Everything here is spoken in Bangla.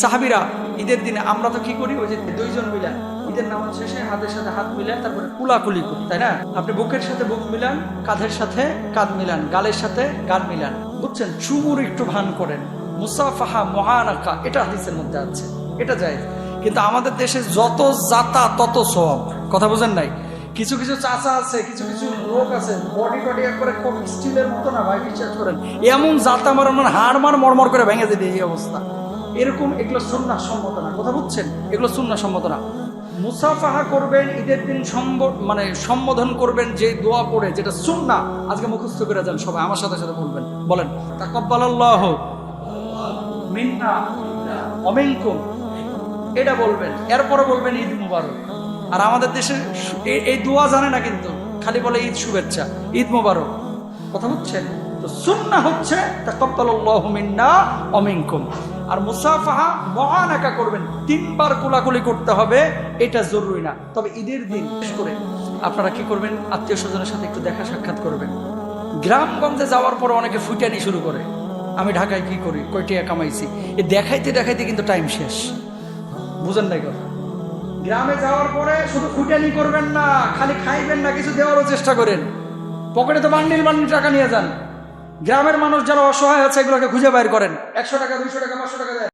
সাহাবিরা ঈদের দিনে আমরা তো কি করি? ওই যে দুইজন মিলান ঈদের নামাজ শেষে হাতের সাথে হাত মিলান তারপরে কুলাকুলি করি, তাই না? আপনি বুকের সাথে বুক মিলান, কাঁধের সাথে কাঁধ মিলান, গালের সাথে গাল মিলান। বুঝছেন? চুমুর একটু ভান করেন। মুসাফাহা মহানাকা এটা হাদিসের মধ্যে আছে, এটা যায় কিন্তু আমাদের দেশে যত জাতা তত সব কথা বোঝেন নাই? কিছু কিছু চাচা আছে, কিছু কিছু লোক আছে বডি টডি একবারে স্টিলের মতো না ভাই, বিশ্বাস করেন? এমন জাতা মার মানে হাড় মার মরমর করে ভেঙে দেবে এই অবস্থা। এরকম এগুলো সুন্না সম্মত না। কথা বুঝছেন? এগুলো সুন্না সম্মত না। মুসাফাহা করবেন, ঈদের দিন মানে সম্বোধন করবেন যে দোয়া পড়ে, যেটা সুন্না আজকে মুখস্থ করে যান সবাই, আমার সাথে সাথে বলবেন। বলেন, তাকব্বালাল্লাহ, মিন্না, অমিনকুম, এটা বলবেন, এরপরে বলবেন ঈদ মুবারক। আর আমাদের দেশে এই দোয়া জানে না কিন্তু, খালি বলে ঈদ শুভেচ্ছা, ঈদ মুবারক। কথা বুঝছেন? তো সুন্না হচ্ছে তা তাকাব্বালাল্লাহু, মিন্না ওয়া মিনকুম আর মুসাফাহা মহানাকা করবেন। তিনবার কোলাকুলি করতে হবে, এটা জরুরি না। তবে ঈদের দিন বিশেষ করে আপনারা কি করবেন? আত্মীয় স্বজনের সাথে একটু দেখা সাক্ষাৎ করবেন। গ্রামগঞ্জে যাওয়ার পর অনেকে ফুটানি শুরু করে। আমি ঢাকায় কি করি? কয়টিয়া কামাইছি? এ দেখাইতে দেখাইতে কিন্তু টাইম শেষ। বুঝেন নাই কথা? গ্রামে যাওয়ার পরে শুধু ফুটানি করবেন না, খালি খাইবেন না, কিছু দেওয়ারও চেষ্টা করেন। পকেটে তো বান্ডিল বান্ডিল টাকা নিয়ে যান। গ্রামের মানুষ যারা অসহায় আছে, এগুলোকে খুঁজে বাইর করেন। একশো টাকা, দুইশো টাকা, পাঁচশো টাকা দেয়